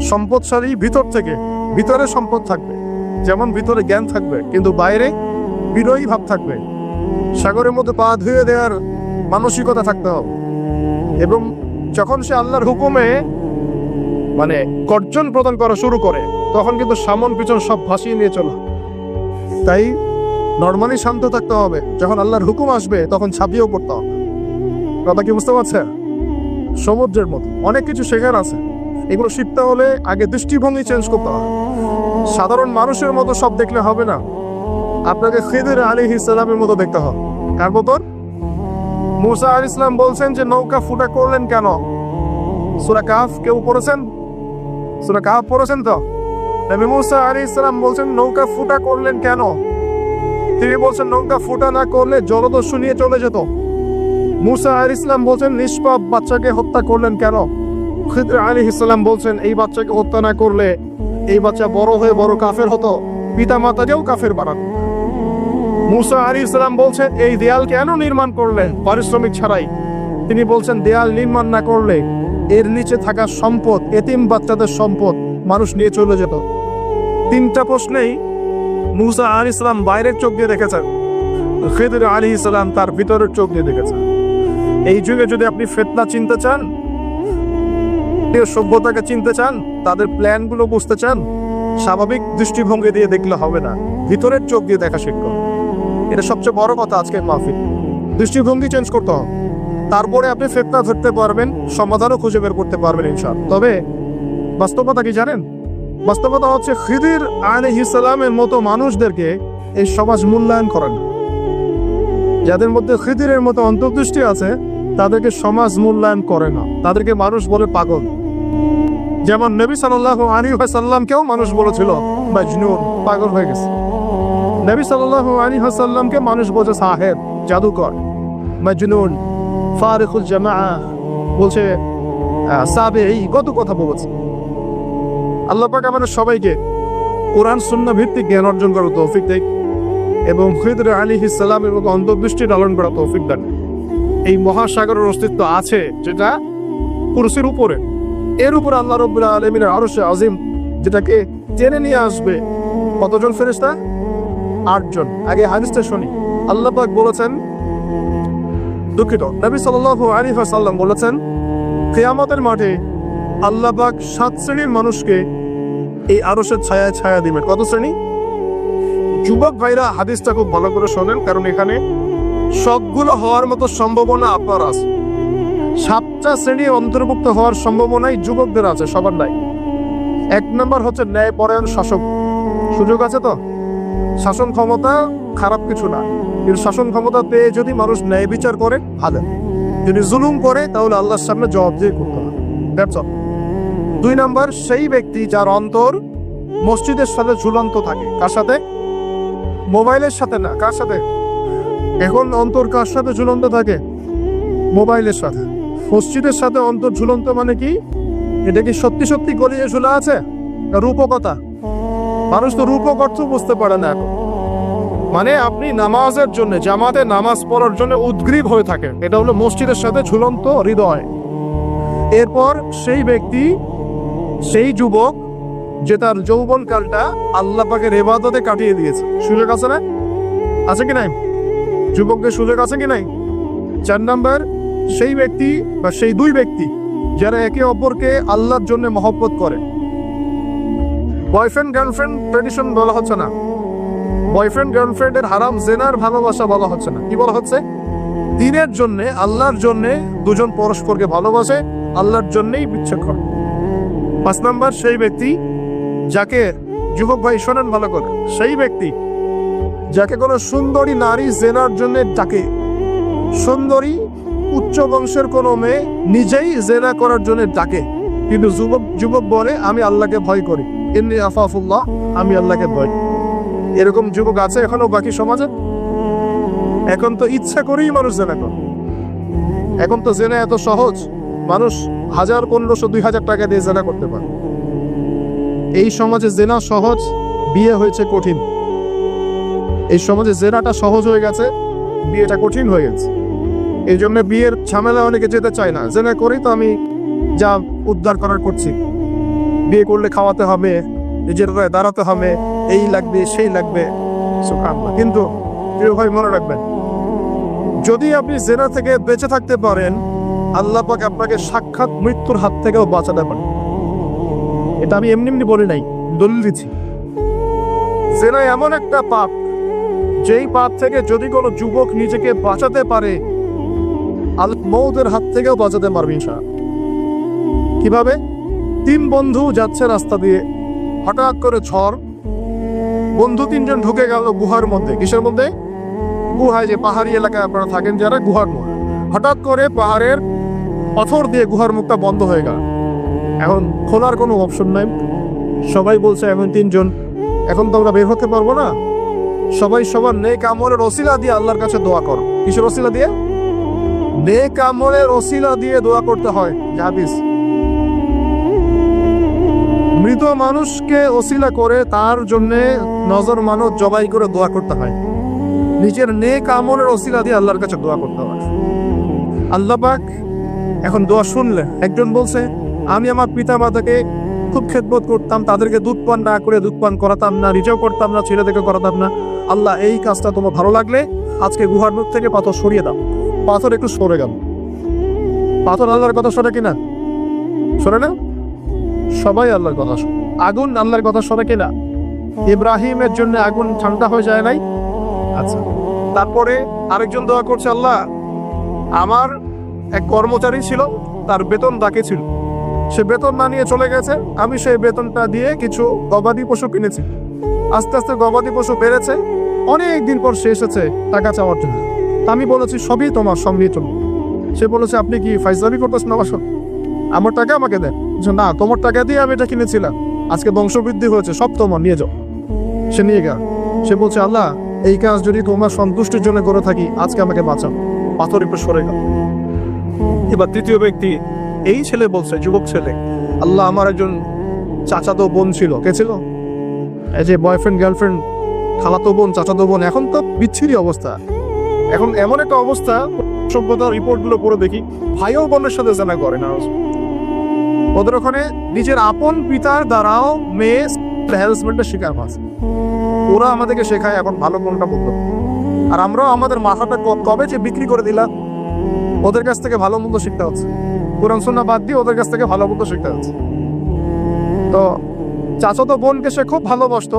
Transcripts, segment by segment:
সম্পদশালী ভিতর থেকে ভিতরে সম্পদ থাকবে। যেমন ভিতরে জ্ঞান থাকবে, কিন্তু বাইরে বিনয়ী ভাব থাকবে। সাগরের মধ্যে পা ধুয়ে দেওয়ার মানসিকতা থাকতে হবে। এবং যখন সে আল্লাহর হুকুমে মানে গর্জন প্রদান করা শুরু করে, তখন কিন্তু সামন পিছন সব ভাসিয়ে নিয়ে চলা তাই নর্মালি শান্ত থাকতে হবে। যখন আল্লাহর হুকুম আসবে, তখন ছাপিয়েও পড়তে হবে। কথা কি বুঝতে পারছে সমুদ্রের মতো। অনেক কিছু শেখার আছে। এগুলো শিখতে হলে আগে দৃষ্টিভঙ্গি চেঞ্জ করতে হবে। সাধারণ মানুষের মতো সব দেখলে হবে না। আপনাকে খিদির আলী ইসলামের মতো দেখতে হবে। কার মতন মুসা আল ইসলাম বলছেন যে নৌকা ফুটা করলেন কেন? সুরা কাফ কেউ পড়েছেন? সুরা কাফ পড়েছেন তো? নবী মুসা আলী ইসলাম বলছেন, নৌকা ফুটা করলেন কেন? তিনি বলছেন, নৌকা ফুটা না করলে জলদস্যু নিয়ে চলে যেত। মুসা আলী ইসলাম বলছেন, নিষ্পাপ বাচ্চাকে হত্যা করলেন কেন? খিদ্র আলী ইসলাম বলছেন, এই বাচ্চাকে হত্যা না করলে এই বাচ্চা বড় হয়ে বড় কাফের হতো পিতা মাতাকেও কাফের বানান মুসা আলী ইসলাম বলছেন, এই দেয়াল কেন নির্মাণ করলেন? পারিশ্রমিক ছাড়াই। তিনি বলছেন, দেয়াল নির্মাণ না করলে এর নিচে থাকা সম্পদ, এতিম বাচ্চাদের সম্পদ মানুষ নিয়ে চলে যেত। তিনটা প্রশ্নেই মুসা আলী ইসলাম বাইরের চোখ দিয়ে দেখেছেন। খেদর আলী ইসলাম তার ভিতরের চোখ দিয়ে দেখেছেন। এই যুগে যদি আপনি ফেতনা চিনতে চান কেউ সভ্যতাকে চিনতে চান, তাদের প্ল্যানগুলো বুঝতে চান, স্বাভাবিক দৃষ্টিভঙ্গি দিয়ে দেখলে হবে না। ভিতরের চোখ দিয়ে দেখা শিখতে হবে। এটা সবচেয়ে বড় কথা আজকের মাহফিল। দৃষ্টিভঙ্গি চেঞ্জ করতে হবে। তারপরে আপনি ফেতনা ধরতে পারবেন, সমাধানও খুঁজে বের করতে পারবেন ইনশাল তবে বাস্তবতা কি জানেন? বাস্তবতা হচ্ছে খিদির আলী ইসলামের মতো মানুষদেরকে এই সমাজ মূল্যায়ন করেন যাদের মধ্যে খিদিরের মতো অন্তর্দৃষ্টি আছে, তাদেরকে সমাজ মূল্যায়ন করে না। তাদেরকে মানুষ বলে পাগল। যেমন নবী সাল্লাহ আলী সাল্লামকেও মানুষ বলেছিল, মাজনুন, পাগল হয়ে গেছে। নবী সাল্লাহ আলী সাল্লামকে মানুষ বলছে, সাহেব, জাদুকর। মাজনুন, ফারিকুল জামা বলছে সাবে এই কত কথা বলেছে। আল্লাহ পাক আমাদের সবাইকে কোরআন শূন্য ভিত্তিক জ্ঞান অর্জন করার তৌফিক দেয় এবং খিদর আলী ইসলাম এবং অন্তর্দৃষ্টি লালন করা তৌফিক দেন। এই মহাসাগরের অস্তিত্ব আছে যেটা পুরুষের উপরে। এর উপরে আল্লাহ রব্বুল্লাহ আলমিনের আরও আজিম যেটাকে টেনে নিয়ে আসবে। কতজন ফেরেস্তা আটজন। আগে হাদিসটা শুনি। আল্লাহ পাক বলেছেন, দুঃখিত, নবী সাল্লাল্লাহু আলাইহি ওয়াসাল্লাম বলেছেন, কিয়ামতের মাঠে আল্লাহ পাক সাত শ্রেণির মানুষকে এই আরশের ছায়া ছায়া দিবেন। কত শ্রেণি? যুবক ভাইরা হাদিসটা খুব ভালো করে শোনেন, কারণ এখানে সবগুলো হওয়ার মতো সম্ভাবনা আপনার আছে। সাতটা শ্রেণি অন্তর্ভুক্ত হওয়ার সম্ভাবনাই যুবকদের আছে, সবার নাই। এক নম্বর হচ্ছে ন্যায়পরায়ণ শাসক। সুযোগ আছে তো? শাসন ক্ষমতা খারাপ কিছু না। কিন্তু শাসন ক্ষমতা পেয়ে যদি মানুষ ন্যায় বিচার করে, ভালো। যদি জুলুম করে, তাহলে আল্লাহর সামনে জবাবদিহি করতে হবে। দুই নম্বর, সেই ব্যক্তি যার অন্তর মসজিদের সাথে ঝুলন্ত থাকে। কার সাথে? মোবাইলের সাথে না। কার সাথে? এখন অন্তর কার সাথে ঝুলন্ত থাকে? মোবাইলের সাথে। মসজিদের সাথে অন্তর ঝুলন্ত মানে কি? এটা কি সত্যি সত্যি গলিয়ে ঝুলা আছে? রূপকতা? মানুষ তো রূপক অর্থ বুঝতে পারে না এখন। মানে আপনি নামাজের জন্য, জামাতে নামাজ পড়ার জন্য উদ্গ্রীব হয়ে থাকেন। এটা হলো মসজিদের সাথে ঝুলন্ত হৃদয়। এরপর সেই ব্যক্তি, সেই যুবক, যে তার যৌবনকালটা আল্লাহ পাকের এবাদতে কাটিয়ে দিয়েছে। সুযোগ আছে না? আছে কি নাই? যুবকদের সুযোগ আছে কি নাই? চার নাম্বার সেই ব্যক্তি বা সেই দুই ব্যক্তি যারা একে অপরকে আল্লাহর জন্য মহব্বত করে। বয়ফ্রেন্ড গার্লফ্রেন্ড ট্রেডিশন বলা হচ্ছে না। বয়ফ্রেন্ড গার্লফ্রেন্ডের হারাম জেনার ভালোবাসা বলা হচ্ছে না। কি বলা হচ্ছে? দিনের জন্য, আল্লাহর জন্য দুজন পরস্পরকে ভালোবাসে, আল্লাহর জন্যই বিচ্ছেদ করে। পাঁচ নাম্বার, সেই ব্যক্তি যাকে যুবক ভাই শোনেন ভালো করে। সেই ব্যক্তি যাকে কোনো সুন্দরী নারী জেনার জন্য ডাকে। সুন্দরী উচ্চ বংশের কোনো মেয়ে নিজেই জেনা করার জন্য ডাকে। কিন্তু যুবক যুবক বলে, আমি আল্লাহকে ভয় করি। এমনি আফাফুল্লাহ, আমি আল্লাহকে ভয় এরকম যুবক আছে এখনও বাকি সমাজে? এখন তো ইচ্ছা করেই মানুষ জেনা করে। এখন তো জেনা এত সহজ, মানুষ হাজার, পনেরোশো, দুই হাজার টাকা দিয়ে জেনা করতে পারে। এই সমাজে জেনা সহজ, বিয়ে হয়েছে কঠিন। এই সমাজে জেনাটা সহজ হয়ে গেছে, বিয়েটা কঠিন হয়ে গেছে। এই জন্য বিয়ের ঝামেলা অনেকে যেতে চায় না। জেনে করেই তো আমি যা উদ্ধার করার করছি। বিয়ে করলে খাওয়াতে হবে, নিজের গায়ে দাঁড়াতে হবে, এই লাগবে, সেই লাগবে। কিন্তু প্রিয় মনে রাখবেন, যদি আপনি জেনা থেকে বেঁচে থাকতে পারেন, আল্লাহ পাক আপনাকে সাক্ষাৎ মৃত্যুর হাত থেকেও বাঁচাতে পারেন। এটা আমি এমনি এমনি বলি নাই, দলিল দিচ্ছি। জেনা এমন একটা পাপ, যেই পাপ থেকে যদি কোনো যুবক নিজেকে বাঁচাতে পারে আল মৌতের হাত থেকেও বাঁচাতে পারবে ইনশাআল্লাহ। কীভাবে? তিন বন্ধু যাচ্ছে রাস্তা দিয়ে। হঠাৎ করে ঝড়। বন্ধু তিনজন ঢুকে গেল গুহার মধ্যে। কিসের মধ্যে? গুহায় যে পাহাড়ি এলাকায় আপনারা থাকেন যারা, গুহার মধ্যে। হঠাৎ করে পাহাড়ের পাথর দিয়ে গুহার মুখটা বন্ধ হয়ে গেল। এখন খোলার কোনো অপশন নাই। সবাই বলছে এখন তিনজন। এখন তো আমরা বের হতে পারব না। সবাই সবার নেক আমলের ওসিলা দিয়ে আল্লাহর কাছে দোয়া করো। কিসের ওসিলা দিয়ে? মৃত মানুষকে ওসিলা করে তার জন্য নজর মানত, জবাই করে দোয়া করতে হয়। নিজের নেক আমলের ওসিলা দিয়ে আল্লাহর কাছে দোয়া করতে হয়। আল্লাহ এখন দোয়া শুনলে একজন বলছে, আমি আমার পিতা মাতাকে খুব খেদমত করতাম, তাদেরকে দুধ পান না করে দুধ পান করাতাম না, নিজেও করতাম না, ছেলেদেরকে করাতাম না। আল্লাহ, এই কাজটা তোমার ভালো লাগলে আজকে গুহার মুখ থেকে পাথর সরিয়ে দাও। পাথর একটু সরে গেল। পাথর আল্লাহর কথা শোনে কিনা? শোনে না? সবাই আল্লাহর কথা আগুন আল্লাহর কথা শোনে কিনা? ইব্রাহিমের জন্য আগুন ঠান্ডা হয়ে যায় নাই? আচ্ছা। তারপরে আরেকজন দোয়া করছে, আল্লাহ, আমার এক কর্মচারী ছিল, তার বেতন বাকি ছিল। সে বেতন না নিয়ে চলে গেছে, আমি সেই বেতনটা দিয়ে কিছু গবাদি পশু কিনেছি। আস্তে আস্তে গবাদি পশু বেড়েছে। অনেক দিন পর সে এসেছে টাকা চাওয়ার জন্য। তা আমি বলেছি সবই তোমার নিয়ে চলুন সে বলেছে আপনি কি ফাইজলামি করতেছেন? আমার সঙ্গে? আমার টাকা আমাকে দেন। বলছে, না তোমার টাকা দিয়ে আমি এটা কিনেছিলাম। আজকে বংশবৃদ্ধি হয়েছে সব তোমার নিয়ে যাও। সে নিয়ে গেল। সে বলছে আল্লাহ এই কাজ যদি তোমার সন্তুষ্টির জন্য করে থাকি আজকে আমাকে বাঁচাও। পাথর একটু সরে গেল। এবার তৃতীয় ব্যক্তি এই ছেলে বলছে যুবক ছেলে আল্লাহ আমার একজন চাচাতো বোন ছিল। কে ছিল? এই যে বয়ফ্রেন্ড গার্লফ্রেন্ড খালাতো বোন চাচাতো বোন এখন তো বিচ্ছিরি অবস্থা। এখন এমন একটা অবস্থা, সভ্যতার রিপোর্টগুলো পড়ে দেখি ভাইও বোনের সাথে জানা করে না। ওদের ওখানে নিজের আপন পিতার দ্বারাও মেয়ে হ্যারাসমেন্টের শিকার হচ্ছে ওরা আমাদেরকে শেখায় এখন ভালো কোনটা বলতো আর আমরাও আমাদের মাথাটা কবে যে বিক্রি করে দিলাম, ওদের কাছ থেকে ভালো মন্দ শিখতে হচ্ছে। কোরআন, সুন্নাহ বাদ দিয়ে ওদের কাছ থেকে ভালো মন্দ শিখতে হচ্ছে। তো চাচাতো বোনকে সে খুব ভালোবাসতো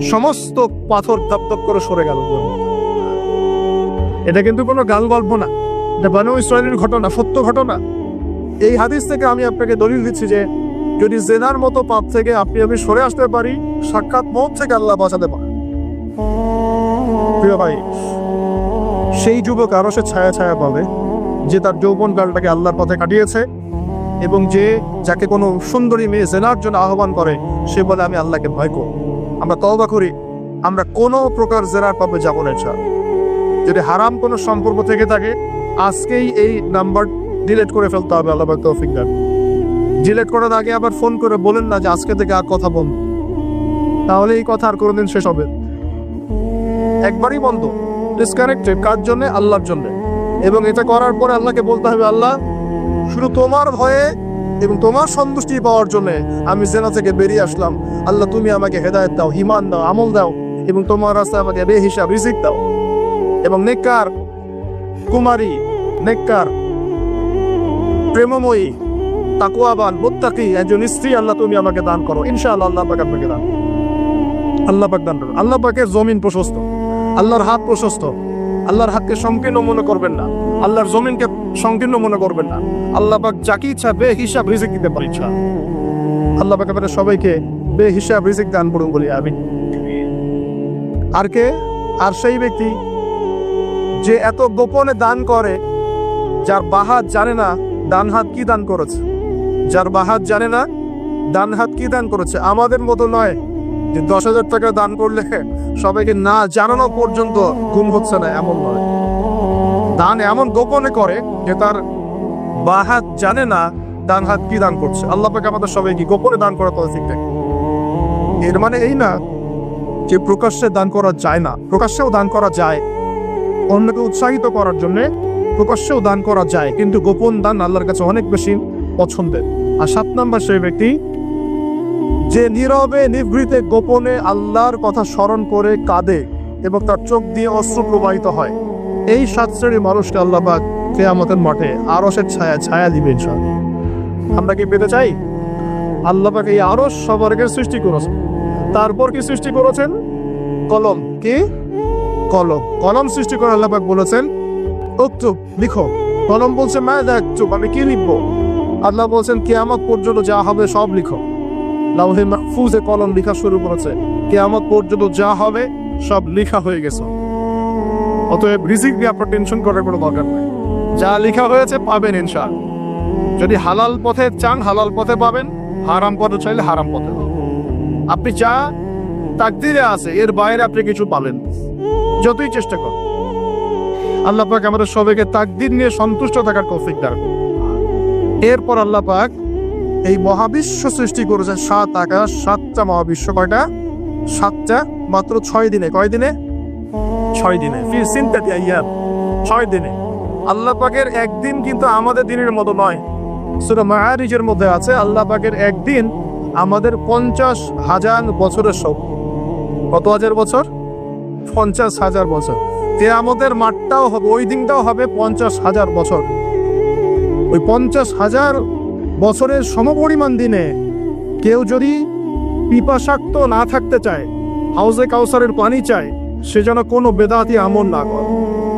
সমস্ত পাথর দপদপ করে সরে গেল। এটা কিন্তু কোনো গাল গল্প না। এটা বানু ইসরায়েলের ঘটনা, সত্য ঘটনা। এই হাদিস থেকে আমি আপনাকে দলিল দিচ্ছি যে, যদি জেনার মতো পাপ থেকে আপনি আমি সরে আসতে পারি, সাক্ষাৎ মত থেকে আল্লাহ বাঁচাতে পারে। প্রিয় ভাই, সেই যুবক আরও সে ছায়া ছায়া পাবে যে তার যৌবন কালটাকে আল্লাহর পথে কাটিয়েছে এবং যে যাকে কোনো সুন্দরী মেয়ে জেনার জন্য আহ্বান করে, সে বলে, আমি আল্লাহকে ভয় করি। আমরা তওবা করি, আমরা কোনো প্রকার জেনার পাবে যাব না যদি হারাম কোনো সম্পর্ক থেকে থাকে, আজকেই এই নাম্বার ডিলিট করে ফেলতে হবে, আল্লাহ তৌফিক দান। ডিলিট করার আগে আবার ফোন করে বলেন না যে আজকে থেকে আর কথা বন্ধ তাহলে এই কথা আর কোনোদিন শেষ হবে একবারই বন্ধ ডিসকানেক্টেড কার জন্য? আল্লাহর জন্য। এবং এটা করার পরে আল্লাহকে বলতে হবে, আল্লাহ, শুধু তোমার ভয়ে এবং তোমার সন্তুষ্টি পাওয়ার জন্য আমি জেনা থেকে বেরিয়ে আসলাম। আল্লাহ, তুমি আমাকে হেদায়েত দাও ইমান দাও, আমল দাও এবং তোমার রাস্তায় আমাকে বে হিসাব রিজিক দাও। এবং নেককার কুমারী, নেককার, প্রেমময়ী তাকুয়াবান মুত্তাকি একজন স্ত্রী আল্লাহ, তুমি আমাকে দান করো। ইনশাআল্লাহ আল্লাহ পাক আপনাকে দান আল্লাহ পাক দান করুন আল্লাহ পাকের জমিন প্রশস্ত। আল্লাহর হাত প্রশস্ত। আল্লাহর হাতকে সংকীর্ণ মনে করবেন না। আল্লাহর জমিনকে সংকীর্ণ মনে করবেন না। আল্লাহ পাক যাকে ইচ্ছা বে হিসাব রিজিক দিতে পারে ইচ্ছা আল্লাহ। পাক সবাইকে বে হিসাব রিজিক দান করুন বলি আমি আর কে? আর সেই ব্যক্তি যে এত গোপনে দান করে, যার বাহাত জানে না ডান হাত কি দান করেছে। যার বাহাত জানে না ডান হাত কি দান করেছে। আমাদের মতো নয় যে দশ হাজার টাকা দান করলে সবাইকে না জানানো পর্যন্ত ঘুম হচ্ছে না, এমন নয়। দান এমন গোপনে করে যে তার বাহাত জানে না, ডান হাত কি দান করছে? আল্লাহ পাকে আমাদের সবাই কি গোপনে দান করা তৌফিক দেয় এর মানে এই না যে প্রকাশ্যে দান করা যায় না, প্রকাশ্যেও দান করা যায়। অন্যকে উৎসাহিত করার জন্য প্রকাশ্যেও দান করা যায়, কিন্তু গোপন দান আল্লাহর কাছে অনেক বেশি পছন্দের। আর সাত নাম্বার সেই ব্যক্তি, যে নীরবে, নিভৃতে, গোপনে আল্লাহর কথা স্মরণ করে কাঁদে এবং তার চোখ দিয়ে অস্ত্র প্রবাহিত হয়। এই সাত শ্রেণির মানুষকে আল্লাহ পাক কেয়ামতের মাঠে আরসের ছায়া ছায়া দিবে ইনশাআল্লাহ। আমরা কি পেতে চাই? আল্লাহ পাক এই আরস সবর্গের সৃষ্টি করেছেন। তারপর কি সৃষ্টি করেছেন? কলম। কি? কলম। কলম সৃষ্টি করে আল্লাহ পাক বলেছেন, উক্তুব, লিখো। কলম বলছে, মা দেখ চুপ আমি কি লিখব? আল্লাহ বলছেন, কেয়ামত পর্যন্ত যা হবে সব লিখো। লাউহে মাহফুজে কলম লেখা শুরু করেছে, কেয়ামত পর্যন্ত যা হবে সব লেখা হয়ে গেছে। অতএব রিজিক নিয়ে আপনার টেনশন করার কোনো দরকার নেই। যা লেখা হয়েছে পাবেন ইনশা যদি হালাল পথে চান, হালাল পথে পাবেন, হারাম পথে চাইলে হারাম পথে। আপনি যা তাকদিরে আছে, এর বাইরে আপনি কিছু পাবেন যতই চেষ্টা করুন। আল্লাহ পাক আমাদের সবাইকে তাকদির নিয়ে সন্তুষ্ট থাকার কৌফিক দান। এরপর আল্লাহ পাক এই মহাবিশ্ব সৃষ্টি করেছেন সাত আকাশ, সাতটা মহাবিশ্ব, কয়টা? সাতটা, মাত্র ছয় দিনে। কয় দিনে? ছয় দিনে, ফি আইয়াম, ছয় দিনে। আল্লাহ পাকের একদিন কিন্তু আমাদের দিনের মতো নয়। সূরা মাআরিজের মধ্যে আছে, আল্লাহ পাকের একদিন আমাদের পঞ্চাশ হাজার বছরের সব কত হাজার বছর? পঞ্চাশ হাজার বছর। তে আমাদের মাঠটাও হবে, ওই দিনটাও হবে পঞ্চাশ হাজার বছর। ওই পঞ্চাশ হাজার বছরের সমপরিমাণ দিনে কেউ যদি পিপাসাক্ত না থাকতে চায়, হাউজে কাউসারের পানি চায় সে যেন কোনো বেদাতি আমল না করে।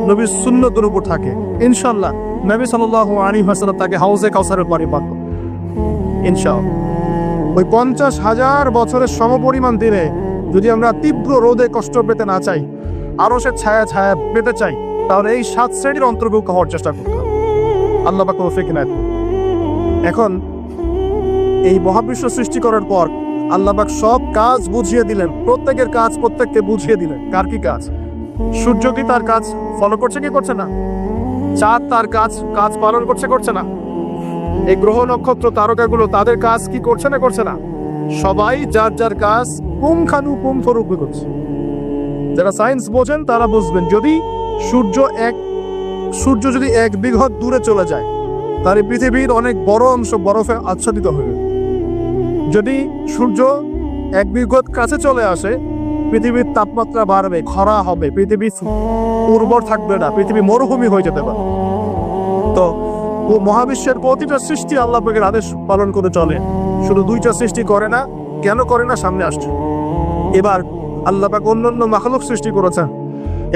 নবীর সুন্নতের উপর থাকে। ইনশাল্লাহ নবী সাল্লাহ আলী হাসান তাকে হাউজে কাউসারের পানি পাক ইনশাল্লাহ ওই পঞ্চাশ হাজার বছরের সমপরিমাণ দিনে যদি আমরা তীব্র রোদে কষ্ট পেতে না চাই আরও সে ছায়া ছায়া পেতে চাই, তাহলে এই সাত শ্রেণির অন্তর্ভুক্ত হওয়ার চেষ্টা করতে হবে। আল্লাহ পাক এখন এই মহাবিশ্ব সৃষ্টি করার পর আল্লাহবাক সব কাজ বুঝিয়ে দিলেন। প্রত্যেকের কাজ প্রত্যেককে বুঝিয়ে দিলেন। কার কি কাজ? সূর্য কি তার কাজ ফলো করছে কি করছে না? চাঁদ তার কাজ কাজ পালন করছে করছে না? এই গ্রহ নক্ষত্র তারকাগুলো তাদের কাজ কি করছে না করছে না? সবাই যার যার কাজ পুঙ্খানুপুঙ্খ রূপে করছে। যারা সায়েন্স বোঝেন তারা বুঝবেন, যদি সূর্য এক, সূর্য যদি এক বিঘত দূরে চলে যায় তার পৃথিবীর অনেক বড় অংশ বরফে আচ্ছাদিত হয়ে। যদি সূর্য এক বিগত কাছে চলে আসে, পৃথিবীর তাপমাত্রা বাড়বে, খরা হবে, পৃথিবী উর্বর থাকবে না, পৃথিবী মরুভূমি হয়ে যেতে পারে। তো ও মহাবিশ্বের প্রতিটা সৃষ্টি আল্লাহ পাকের আদেশ পালন করে চলে। শুধু দুইটা সৃষ্টি করে না, কেন করে না সামনে আসছে। এবার আল্লাহ পাক অন্যান্য মাখলুক সৃষ্টি করেছেন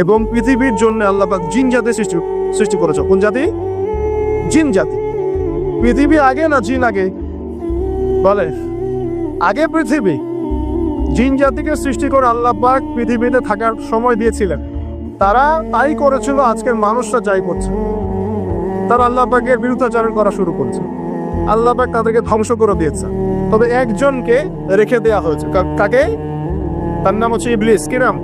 এবং পৃথিবীর জন্য আল্লাহ পাক জিন জাতি সৃষ্টি সৃষ্টি করেছে কোন জাতি? জিন জাতি। পৃথিবী আগে না জিন আগে? বলে আগে পৃথিবী, জিন জাতিকে সৃষ্টি করে আল্লাহ পাক পৃথিবীতে থাকার সময় দিয়েছিলেন। তারা তাই করেছিল, আজকের মানুষরা যাই করছে। তারা আল্লাহ পাকের বিরুদ্ধাচরণ করা শুরু করছে। আল্লাহ পাক তাদেরকে ধ্বংস করে দিয়েছে। তবে একজনকে রেখে দেয়া হয়েছে। কাকে? তার নাম হচ্ছে ইবলিস। কিরাম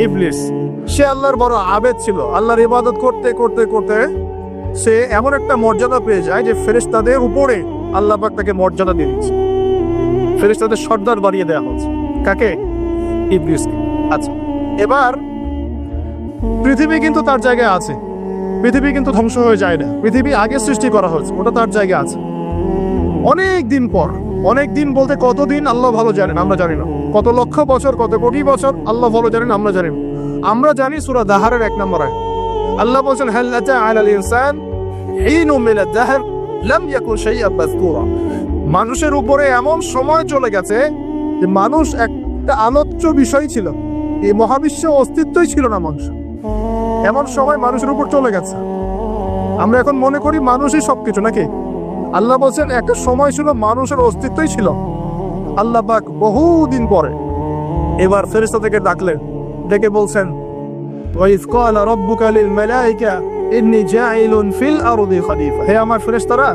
ইবলিস। সে আল্লাহর বড় আবেদ ছিল। আল্লাহর ইবাদত করতে করতে করতে সে এমন একটা মর্যাদা পেয়ে যায় যে ফেরেশতাদের উপরে আল্লাহ পাক তাকে মর্যাদা দিয়ে দিচ্ছে ফেরেশতাদের সর্দার বাড়িয়ে দেওয়া হচ্ছে কাকে? ইবলিসকে। আচ্ছা এবার পৃথিবী কিন্তু তার জায়গায় আছে। পৃথিবী কিন্তু ধ্বংস হয়ে যায় না। পৃথিবী আগে সৃষ্টি করা হয়েছে, ওটা তার জায়গায় আছে। অনেক দিন পর, অনেক দিন বলতে কতদিন আল্লাহ ভালো জানেন, আমরা জানি না। কত লক্ষ বছর, কত কোটি বছর আল্লাহ ভালো জানেন, আমরা জানি না। আমরা জানি সুরা দাহারের এক নম্বর আয়াত। আল্লাহ বলছেন আতা আলাল ইনসান হিনু মিন আদ-দাহর লাম ইয়াকুন শাইআন মাযকুরা। মানুষের উপরে এমন সময় চলে গেছে যে মানুষ একটা আলোচ্য বিষয় ছিল। এই মহাবিশ্বে অস্তিত্বই ছিল না মানুষ। এমন সময় মানুষের উপর চলে গেছে। আমরা এখন মনে করি মানুষই সবকিছু, নাকি? আল্লাহ বলছেন একটা সময় ছিল মানুষের অস্তিত্বই ছিল। আল্লাহ পাক বহুদিন পরে এবার ফেরেশতা থেকে ডাকলেন। ডেকে বলছেন জাইলুন ফিল হে আমার ফেরেশতারা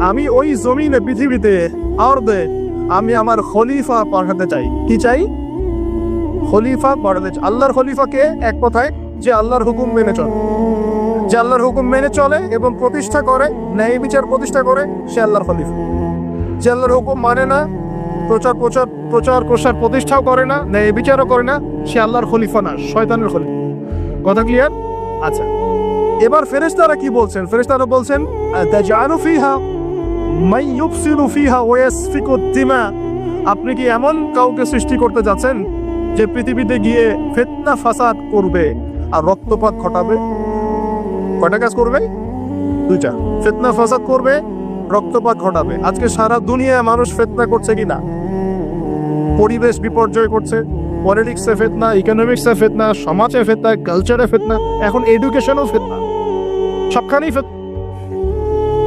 আমি ওই জমিনে পৃথিবীতে আরদে আমি আমার খলিফা পাঠাতে চাই। কি চাই? খলিফা পাঠাতে চাই। আল্লাহর খলিফাকে এক কথায়, যে আল্লাহর হুকুম মেনে চলে। যে আল্লাহর হুকুম মেনে চলে এবং প্রতিষ্ঠা করে, ন্যায় বিচার প্রতিষ্ঠা করে, সে আল্লাহর খলিফা। যে আল্লাহর হুকুম মানে না, প্রচার প্রচার প্রচার প্রসার প্রতিষ্ঠাও করে না, ন্যায় বিচারও করে না, সে আল্লাহর খলিফা না, শয়তানের খলিফা। কথা ক্লিয়ার আচ্ছা। এবার ফেরেশতারা কি বলছেন? ফেরেশতারা বলছেন আপনি কি এমন কাউকে সৃষ্টি করতে যাচ্ছেন যে পৃথিবীতে গিয়ে ফিতনা ফাসাদ করবে আর রক্তপাত ঘটাবে? কয়টা কাজ করবে? দুইটা। ফিতনা ফাসাদ করবে, রক্তপাত ঘটাবে। আজকে সারা দুনিয়া মানুষ ফিতনা করছে কি না? পরিবেশ বিপর্যয় করছে পলিটিক্সে ফেতনা ইকোনমিক্সে ফেতনা, সমাজে ফেতনা কালচারে ফেতনা, এখন এডুকেশনও ফেতনা। সবখানেই ফেতনা।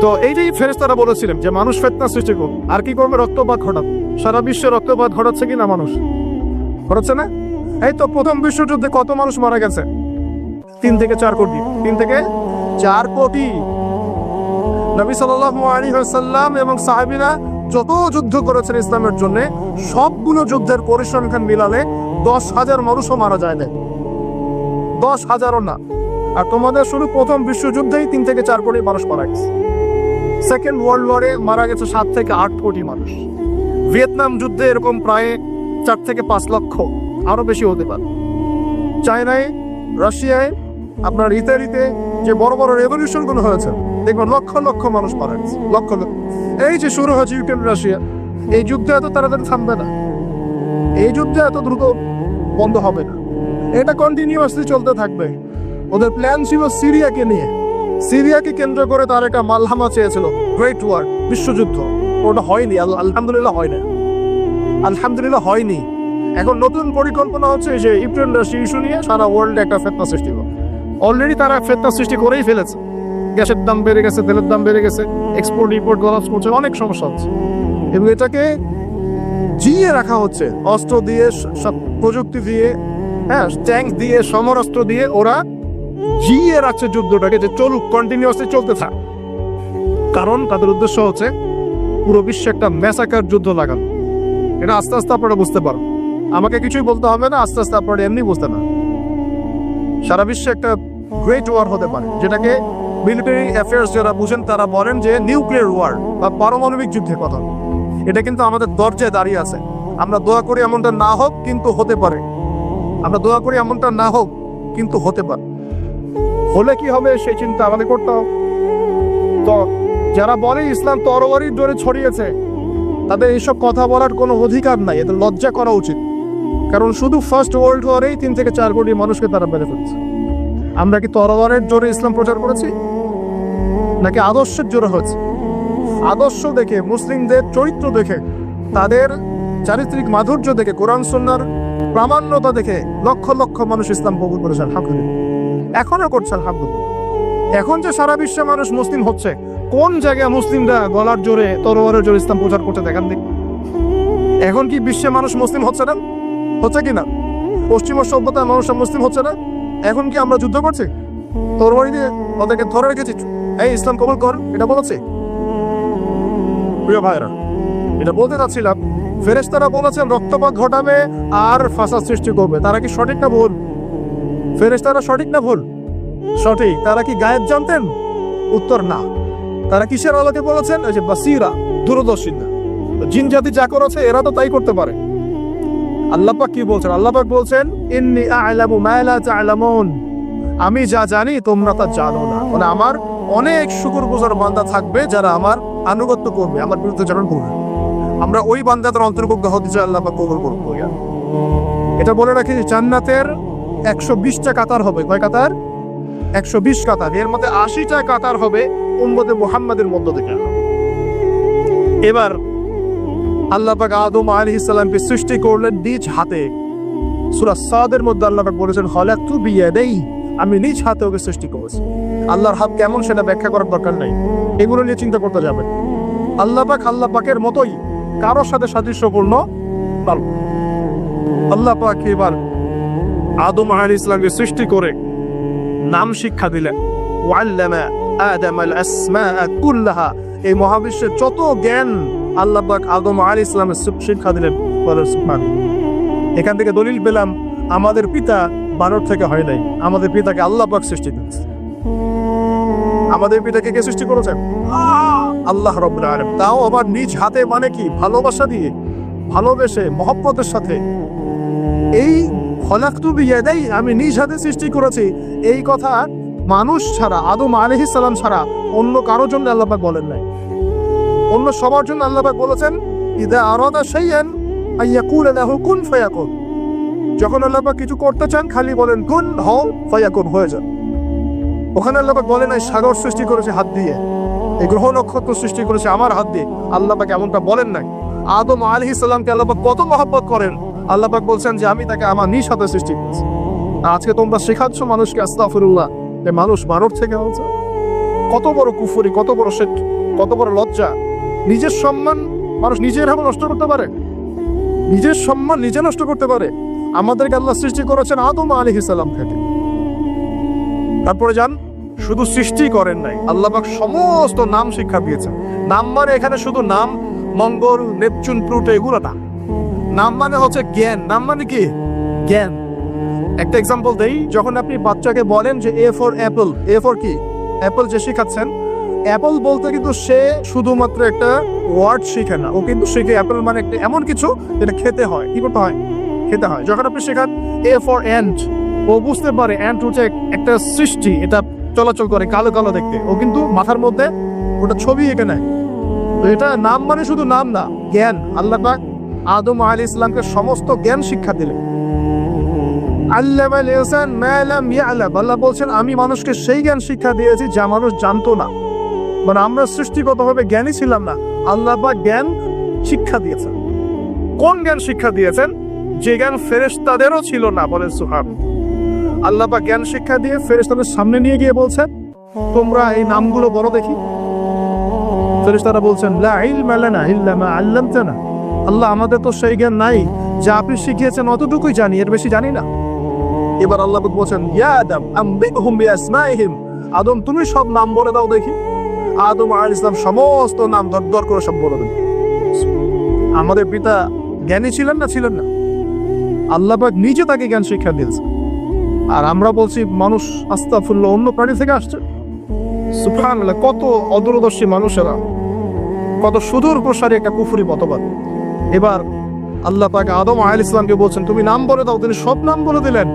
তো এই যে ফেরেস্তারা বলেছিলেন যে মানুষ ফেতনা সৃষ্টি করবে আর কি করবে রক্তপাত ঘটাবে? সারা বিশ্বে রক্তপাত ঘটাচ্ছে কি না মানুষ? ঘটাচ্ছে না? এই তো প্রথম বিশ্বযুদ্ধে কত মানুষ মারা গেছে? তিন থেকে চার কোটি। তিন থেকে চার কোটি। নবী আলাইহি এবং সাহাবীরা যত যুদ্ধ করেছেন ইসলামের জন্য, সবগুলো যুদ্ধের পরিসংখ্যান মিলালে দশ হাজার মানুষও মারা যায় না। দশ হাজারও না। আর তোমাদের শুধু প্রথম বিশ্বযুদ্ধেই তিন থেকে চার কোটি মানুষ মারা গেছে। সেকেন্ড ওয়ার্ল্ড ওয়ারে মারা গেছে সাত থেকে আট কোটি মানুষ। ভিয়েতনাম যুদ্ধে এরকম প্রায় চার থেকে পাঁচ লক্ষ আরও বেশি হতে পারে। চায়নায়, রাশিয়ায়, আপনার ইতালিতে যে বড় বড় রেভলিউশনগুলো হয়েছে, দেখবেন লক্ষ লক্ষ মানুষ মারা গেছে, লক্ষ লক্ষ। এই যে শুরু হয়েছে ইউক্রেন, রাশিয়া, এই যুদ্ধ এত তাড়াতাড়ি থামবে না। এই যুদ্ধ এত দ্রুত বন্ধ হবে না। এটা কন্টিনিউয়াসলি চলতে থাকবে। ওদের প্ল্যান ছিল সিরিয়াকে নিয়ে। সিরিয়াকে কেন্দ্র করে তার একটা মালহামা চেয়েছিল গ্রেট ওয়ার বিশ্বযুদ্ধ। ওটা হয়নি আলহামদুলিল্লাহ হয় না আলহামদুলিল্লাহ হয়নি। এখন নতুন পরিকল্পনা হচ্ছে যে ইউক্রেন রাশিয়া ইস্যু নিয়ে সারা ওয়ার্ল্ডে একটা ফেতনা সৃষ্টি করবে অলরেডি তারা ফেতনা সৃষ্টি করেই ফেলেছে। গ্যাসের দাম বেড়ে গেছে, তেলের দাম বেড়ে গেছে এক্সপোর্ট ইম্পোর্ট কলাপস করছে, অনেক সমস্যা হচ্ছে। এবং এটাকে জিয়ে রাখা হচ্ছে। অস্ত্র দিয়ে প্রযুক্তি দিয়ে হ্যাঁ ট্যাঙ্ক দিয়ে, সমরাস্ত্র দিয়ে ওরা জিয়ে রাখছে যুদ্ধটাকে যে চলুক কন্টিনিউয়াসলি চলতে থাক। কারণ তাদের উদ্দেশ্য হচ্ছে পুরো বিশ্বে একটা ম্যাসাকার যুদ্ধ লাগানো। এটা আস্তে আস্তে আপনারা বুঝতে পারো আমাকে কিছুই বলতে হবে না, আস্তে আস্তে আপনারা এমনি বুঝতে না সারা বিশ্বে একটা গ্রেট ওয়ার হতে পারে, যেটাকে মিলিটারি অ্যাফেয়ার্স যারা বুঝেন, তারা বলেন যে নিউক্লিয়ার ওয়ার বা পারমাণবিক যুদ্ধের কথা। এটা কিন্তু আমাদের দরজায় দাঁড়িয়ে আছে। আমরা দোয়া করি এমনটা না হোক, কিন্তু হতে পারে। আমরা দোয়া করি এমনটা না হোক, কিন্তু হতে পারে। হলে কি হবে সেই চিন্তা আমাদের করতে হবে। তো যারা বলে ইসলাম তরবারির জোরে ছড়িয়েছে, তাদের এইসব কথা বলার কোনো অধিকার নাই, এদের লজ্জা করা উচিত। কারণ শুধু ফার্স্ট ওয়ার্ল্ড ওয়ারেই তিন থেকে চার কোটি মানুষকে তারা মেরে ফেলছে। আমরা কি তরবারের জোরে ইসলাম প্রচার করেছি? নাকি আদর্শের জোরে হয়েছে? আদর্শ দেখে, মুসলিমদের চরিত্র দেখে, তাদের চারিত্রিক মাধুর্য দেখে, কোরআন সন্ন্যার প্রামাণ্যতা দেখে লক্ষ লক্ষ মানুষ ইসলাম কবুল করেছে, আলহামদুলিল্লাহ। এখনও করছে আলহামদুলিল্লাহ। এখন যে সারা বিশ্বে মানুষ মুসলিম হচ্ছে, কোন জায়গায় মুসলিমরা গলার জোরে, তরোয়ারের জোরে ইসলাম প্রচার করতে দেখান দিক এখন কি বিশ্বে মানুষ মুসলিম হচ্ছে না? হচ্ছে কি না? পশ্চিমা সভ্যতার মানুষরা মুসলিম হচ্ছে না? এখন কি আমরা যুদ্ধ করছি? তরবারি দিয়ে ওদেরকে ধরে রেখেছি? এই ইসলাম কবল কর, এটা বলেছে। প্রিয় ভাইরা এটা বলতে চাচ্ছিলাম, ফেরেশতারা বলেছেন, রক্তপাত ঘটাবে আর ফাসাদ সৃষ্টি করবে। তারা কি সঠিক না ভুল? ফেরেশতারা সঠিক না ভুল? সঠিক। তারা কি গায়েব জানতেন? উত্তর না। তারা কিসের আলোকে বলেছেন? ওই যে বাসিরা, দূরদর্শী না। জিন জাতি যা করেছে, এরা তো তাই করতে পারে। আল্লাপাক কি বলছেন? আল্লাপাক বলছেন, ইন্নি আ'লামু মা লা তা'লামুন। আমি যা জানি, তোমরা তা জানো না। মানে আমার অনেক শুকরগুজার বান্দা থাকবে যারা আমার আনুগত্য করবে, আমার বিরুদ্ধে চারণ করবে আমরা ওই বান্দাদের অন্তর্ভুক্ত হতে চাই, আল্লাহ কবুল করব এটা বলে রাখি, জান্নাতের একশো কাতার হবে। কয় কাতার? একশো বিশ কাতার। এর মধ্যে আশিটা কাতার হবে উম্মদে মুহাম্মাদের মধ্য থেকে। এবার আল্লাহ পাক আদম আলী ইসলামকে সৃষ্টি করলেন নিজ হাতে। মধ্যে আল্লাপাক বলেছেন হলাক তু বিয়াদেই। আমি নিজ হাতে ওকে সৃষ্টি করেছি। আল্লাহর হাত কেমন সেটা ব্যাখ্যা করার দরকার নাই। এগুলো নিয়ে চিন্তা করতে যাবেন। আল্লাহ পাক আল্লাহ মতোই কারোর সাথে সাদৃশ্যপূর্ণ ভালো আল্লাহ পাক এবার আদম আলী ইসলামকে সৃষ্টি করে নাম শিক্ষা দিলেন। এই মহাবিশ্বের যত জ্ঞান আল্লাহ আদম আলী ইসলামের শিক্ষা দিলেন এখান থেকে দলিল পেলাম, আমাদের পিতা বানর থেকে হয় নাই। আমাদের পিতাকে আল্লাহ সৃষ্টি করেছে। আমাদের পিতাকে কে সৃষ্টি করেছেন আল্লাহ আলামিন। তাও আবার নিজ হাতে মানে কি? ভালোবাসা দিয়ে, ভালোবেসে, মহব্বতের সাথে। এই খলাকতু বিয়াদাই আমি নিজ হাতে সৃষ্টি করেছি। এই কথা মানুষ ছাড়া, আদম আলাইহিস সালাম ছাড়া অন্য কারোর জন্য আল্লাহ পাক বলেন নাই। অন্য সবার জন্য আল্লাহ পাক বলেছেন, ইদা আরাদা শাইআন আইয়াকুল লাহু কুন ফায়াকুন। যখন আল্লাহ পাক কিছু করতে চান, খালি বলেন, কুন হও, ফায়াকুন, হয়ে যান। ওখানে আল্লাহ পাক বলে নাই সাগর সৃষ্টি করেছে হাত দিয়ে, এই গ্রহ নক্ষত্র সৃষ্টি করেছে আমার হাত দিয়ে। আল্লাহ পাক এমনটা বলেন নাই। আদম আলাইহিস সালামকে আল্লাহ কত মহব্বত করেন। আল্লাহ পাক বলছেন যে আমি তাকে আমার নিজ হাতে সৃষ্টি করেছি। আজকে তোমরা শেখাচ্ছ মানুষকে আস্তাফিরুল্লাহ যে মানুষ মানব থেকে হয়েছে কত বড় কুফরি, কত বড় সেট কত বড় লজ্জা। নিজের সম্মান মানুষ নিজের ভাবে নষ্ট করতে পারে। নিজের সম্মান নিজে নষ্ট করতে পারে। আমাদেরকে আল্লাহ সৃষ্টি করেছেন আদম আলী সালাম থেকে। তারপরে যান, শুধু সৃষ্টি করেন নাই আল্লাপাক সমস্ত নাম শিক্ষা দিয়েছেন। নাম মানে এখানে শুধু নাম, মঙ্গল, নেপচুন, প্লুটো, এগুলো না। নাম মানে হচ্ছে জ্ঞান। নাম মানে কি? জ্ঞান। একটা এক্সাম্পল দেই, যখন আপনি বাচ্চাকে বলেন যে A for apple A for কি? অ্যাপল যে শেখাচ্ছেন অ্যাপল বলতে কিন্তু সে শুধুমাত্র একটা ওয়ার্ড শিখে না। ও কিন্তু শিখে অ্যাপল মানে একটা এমন কিছু যেটা খেতে হয়। কি করতে হয়? খেতে হয়। যখন আপনি শেখান এ ফর অ্যান্ড ও বুঝতে পারে অ্যান্ড হচ্ছে একটা সৃষ্টি, এটা চলাচল করে কালো কালো দেখতে। ও কিন্তু মাথার মধ্যে ওটা ছবি এঁকে নেয়। তো এটা নাম মানে শুধু নাম না, জ্ঞান। আল্লাহ পাক আদম আলী ইসলামকে সমস্ত জ্ঞান শিক্ষা দিলেন। আল্লাহ বলছেন, আমি মানুষকে সেই জ্ঞান শিক্ষা দিয়েছি যা মানুষ জানতো না। মানে আমরা সৃষ্টিগতভাবে জ্ঞানী ছিলাম না। আল্লাহ পাক জ্ঞান শিক্ষা দিয়েছেন। কোন জ্ঞান শিক্ষা দিয়েছেন? যে জ্ঞান ফেরেশতাদেরও ছিল না বলেন সুহাব আল্লাহ পাক জ্ঞান শিক্ষা দিয়ে ফেরেশতাদের সামনে নিয়ে গিয়ে বলছেন, তোমরা এই নামগুলো বড় দেখি। ফেরেশতারা বলছেন, লা ইলমা লানা ইল্লা মা আল্লামতানা। আল্লাহ আমাদের তো সেই জ্ঞান নাই যা আপনি শিখিয়েছেন, অতটুকুই জানি, এর বেশি জানি না। এবার আল্লাহ বলছেন, ইয়া আদম আদম, তুমি সব নাম বলে দাও দেখি। আদম আলাইহিস ইসলাম সমস্ত নাম দর দর করে সব বলে দেন আমাদের পিতা জ্ঞানী ছিলেন না ছিলেন না। আল্লাহ নিজে তাকে জ্ঞান শিক্ষা দিয়েছে আর আমরা বলছি, মানুষ আস্তাফুল্লাহ অন্য প্রাণী থেকে আসছে। সুফান কত অদূরদর্শী মানুষেরা, কত সুদূর প্রসারী একটা কুফুরি মতবাদ। এবার আল্লাহ পাক আদম আয়াল ইসলামকে বলছেন, তুমি নাম বলে দাও। তিনি সব নাম বলে দিলেন।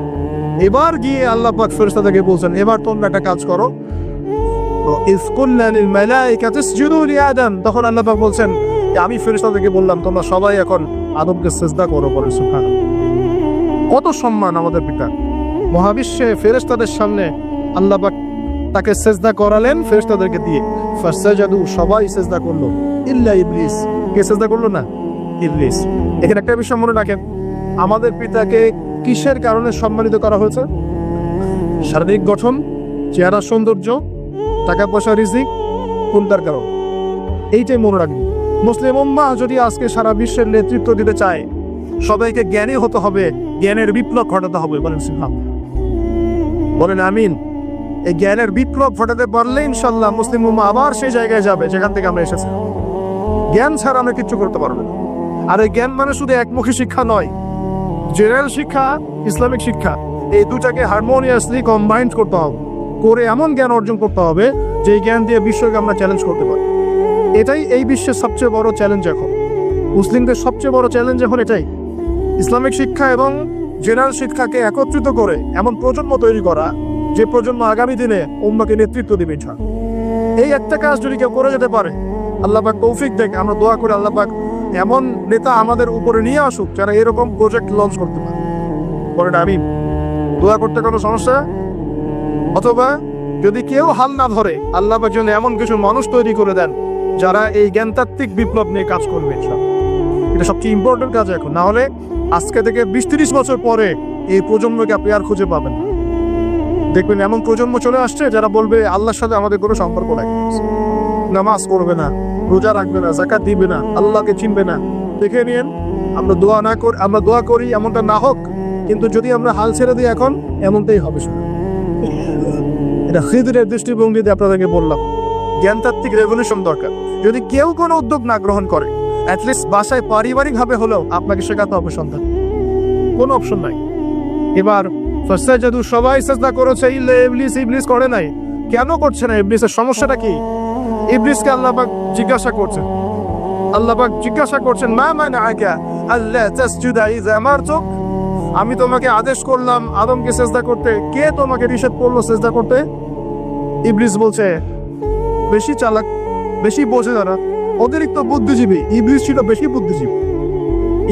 এবার গিয়ে আল্লাহ পাক ফেরেশতাদেরকে বলছেন, এবার তোমরা একটা কাজ করো। তখন আল্লাহ পাক বলছেন আমি ফেরেশতাদেরকে বললাম, তোমরা সবাই এখন আদমকে সেজদা করো, বলে কত সম্মান আমাদের পিতা। মহাবিশ্বে ফেরেশতাদের সামনে আল্লাহ পাক তাকে সেজদা করালেন ফেরেশতাদেরকে দিয়ে। ফাসাজাদু সবাই সেজদা করল। ইল্লা ইবলিস। কে সেজদা করল না? ইবলিস। এখানে একটা বিষয় মনে রাখেন, আমাদের পিতাকে কিসের কারণে সম্মানিত করা হয়েছে? শারীরিক গঠন, চেহারা সৌন্দর্য টাকা পয়সা রিজিক কোনটার কারণ। এইটাই মনে রাখবেন। মুসলিম উম্মা যদি আজকে সারা বিশ্বের নেতৃত্ব দিতে চায়, সবাইকে জ্ঞানী হতে হবে, জ্ঞানের বিপ্লব ঘটাতে হবে, বলেন সিনহা বলেন আমিন। এই জ্ঞানের বিপ্লব ঘটাতে পারলে ইনশাল্লাহ মুসলিম উম্মা আবার সেই জায়গায় যাবে, যেখান থেকে আমরা এসেছি। জ্ঞান ছাড়া আমরা কিচ্ছু করতে পারব আর এই জ্ঞান মানে শুধু একমুখী শিক্ষা নয়। জেনারেল শিক্ষা ইসলামিক শিক্ষা, এই দুটাকে হারমোনিয়াসলি কম্বাইন্ড করতে হবে। করে এমন জ্ঞান অর্জন করতে হবে যে জ্ঞান দিয়ে বিশ্বকে আমরা চ্যালেঞ্জ করতে পারি। এটাই এই বিশ্বের সবচেয়ে বড় চ্যালেঞ্জ এখন। মুসলিমদের সবচেয়ে বড় চ্যালেঞ্জ এখন এটাই। ইসলামিক শিক্ষা এবং জেনারেল শিক্ষাকে একত্রিত করে এমন প্রজন্ম তৈরি করা, যে প্রজন্ম আগামী দিনে উম্মাকে নেতৃত্ব দেবে। এই একটা কাজ যদি কেউ করে যেতে পারে, আল্লাহ পাক তৌফিক দেখ, আমরা দোয়া করে আল্লাহ পাক এমন নেতা আমাদের উপরে নিয়ে আসুক যারা এরকম প্রজেক্ট লঞ্চ করতে পারে। বলেন আমি, দোয়া করতে কোনো সমস্যা? অথবা যদি কেউ হাল না ধরে, আল্লাহ জন্য এমন কিছু মানুষ তৈরি করে দেন যারা এই জ্ঞানতাত্ত্বিক বিপ্লব নিয়ে কাজ করবে। এটা সবচেয়ে ইম্পর্টেন্ট কাজ এখন। না হলে আজকে থেকে বিশ তিরিশ বছর পরে এই প্রজন্মকে আপনি আর খুঁজে পাবেন দেখবেন এমন প্রজন্ম চলে আসছে যারা বলবে, আল্লাহর সাথে আমাদের কোনো সম্পর্ক নাই। নামাজ পড়বে না। রোজা রাখবে না জাকাত দিবে না, আল্লাহকে চিনবে না। দেখে নিন আমরা দোয়া না করি আমরা দোয়া করি, এমনটা না হোক, কিন্তু যদি আমরা হাল ছেড়ে দিই এখন, এমনটাই হবে এটা খিদরের দৃষ্টিভঙ্গিতে আপনাদেরকে বললাম। জ্ঞানতাত্ত্বিক রেভলিউশন দরকার। যদি কেউ কোনো উদ্যোগ না গ্রহণ করে অ্যাটলিস্ট বাসায় পারিবারিকভাবে হলেও আপনাকে শেখাতে হবে সন্তান। কোনো অপশন নাই। এবার ফার্স্টে জাদু সবাই চেষ্টা করেছে, ইবলিস ইবলিস করে নাই। কেন করছে না ইবলিসের সমস্যাটা কি? ইবলিসকে আল্লাহ পাক জিজ্ঞাসা করছেন আল্লাহ পাক জিজ্ঞাসা করছেন, মা মানে আজ্ঞা আল্লাহ তাসজুদা ইজ আমারতুক? আমি তোমাকে আদেশ করলাম আদমকে সেজদা করতে। কে তোমাকে নিষেধ করল সেজদা করতে? ইবলিস বলছে, বেশি চালাক, বেশি বোঝে তারা অতিরিক্ত বুদ্ধিজীবী, ইবলিস ছিল বেশি বুদ্ধিজীবী।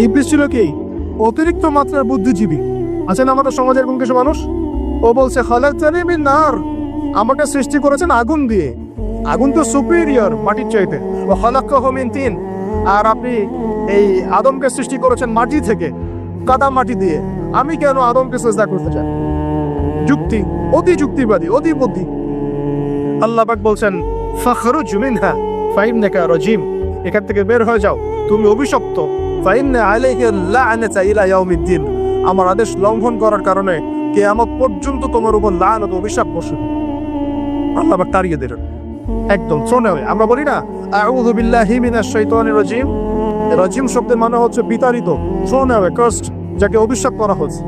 ইবলিস ছিল কি? অতিরিক্ত মাত্রার বুদ্ধিজীবী। আছেন আমাদের সমাজে এরকম কিছু মানুষ? ও বলছে খালাক নার। আমাকে সৃষ্টি করেছেন আগুন দিয়ে। আগুন তো সুপিরিয়র মাটির চাইতে। ও খালাক মিন তিন। আর আপনি এই আদমকে সৃষ্টি করেছেন মাটি থেকে, কাদা মাটি দিয়ে। আমি কেন আদমকে চেষ্টা করতে চাই? যুক্তি, অতি যুক্তিবাদী, অতি বুদ্ধি। আল্লাহ পাক বলছেন, ফখরুজ মিনহা, ফাইন্নাকা রাজিম। এখান থেকে বের হয়ে যাও, তুমি অভিশপ্ত। ফাইন্না আলাইকা লা'নাতা ইলা ইয়াউমিদ্দিন। আমার আদেশ লঙ্ঘন করার কারণে কিয়ামত পর্যন্ত তোমার উপর লানত অভিশাপ বসে আল্লাহ তাড়িয়ে দিলেন। একদম থ্রোন অ্যাওয়ে আমরা বলি না, আউযু বিল্লাহি রাজিম শব্দের মানে হচ্ছে বিতাড়িত থ্রোন অ্যাওয়ে কার্সড যাকে অভিশাপ করা হচ্ছে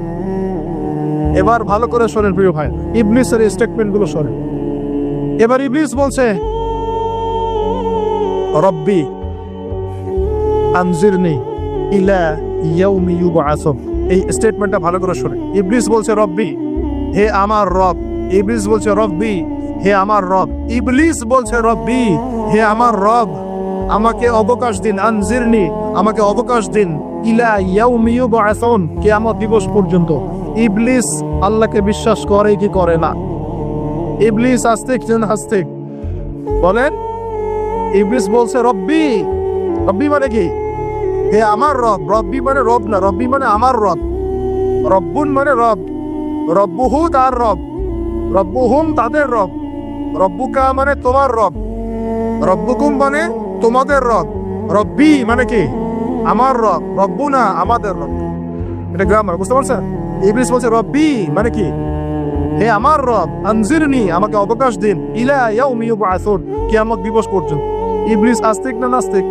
এবার ভালো করে শোনেন প্রিয় ভাই, ইবলিসের স্টেটমেন্টগুলো শোনেন। এবার ইবলিস বলছে, রব্বি, আনজিরনি ইলা ইয়াউমি ইউবআসুন এই স্টেটমেন্টটা ভালো করে শুনে ইবলিস বলছে, রব্বি, হে আমার রব ইবলিস বলছে, রব্বি, হে আমার রব ইবলিস বলছে, রব্বি, হে আমার রব, আমাকে অবকাশ দিন, আনজিরনি, আমাকে অবকাশ দিন, ইলা ইয়াউমি ইউবআসুন কিয়ামত দিবস পর্যন্ত। ইবলিস আল্লাহকে বিশ্বাস করে কি করে না? ইবলিস আস্তিক না নাস্তিক বলেন, ইবলিস বলছে, রব্বি রব্বি মানে কি? হে আমার রব, রব্বি মানে রব না, রব্বি মানে আমার রব। রব্বুন মানে রব, রব্বুহু তার রব, রব্বুহুম তাদের রব। রব্বুকা মানে তোমার রব। রব্বুকুম মানে তোমাদের রব। রব্বি মানে কি? আমার রব। রব্বু না আমাদের রব। এটা গ্রামার বুঝতে পারছেন? ইবলিস বলছে, রব্বি মানে কি? হে আমার রব আনজিরনি আমাকে অবকাশ দিন। ইলা ইয়াউমি ইউবআসুন, কিয়ামত দিবস পর্যন্ত। ইবলিস আস্তিক না নাস্তিক?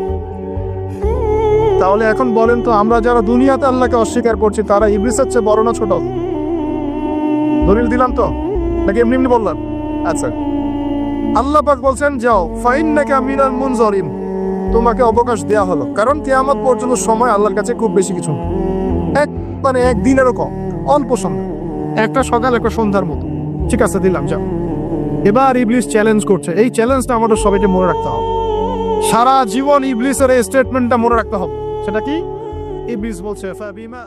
তাহলে এখন বলেন তো, আমরা যারা দুনিয়াতে আল্লাহকে অস্বীকার করছি, তারা ইবলিসের চেয়ে বড় না ছোট? দলিল দিলাম তো? নাকি এমনি এমনি বললাম আচ্ছা। আল্লাহ পাক বলছেন, যাও ফাইন নাকি আমিনাল মুনজরিম তোমাকে অবকাশ দেয়া হলো, কারণ কিয়ামত পর্যন্ত সময় আল্লাহর কাছে খুব বেশি কিছু এক মানে একদিনেরও কম, অল্প সময়। একটা সকাল, একটা সন্ধ্যার মতো। ঠিক আছে, দিলাম, যাও। এবার ইবলিস চ্যালেঞ্জ করছে। এই চ্যালেঞ্জটা আমাদের সবাইকে মনে রাখতে হবে। সারা জীবন ইবলিসের এই স্টেটমেন্টটা মনে রাখতে হবে। সেটা কি? ইবলিস বলছে, ফাবিমা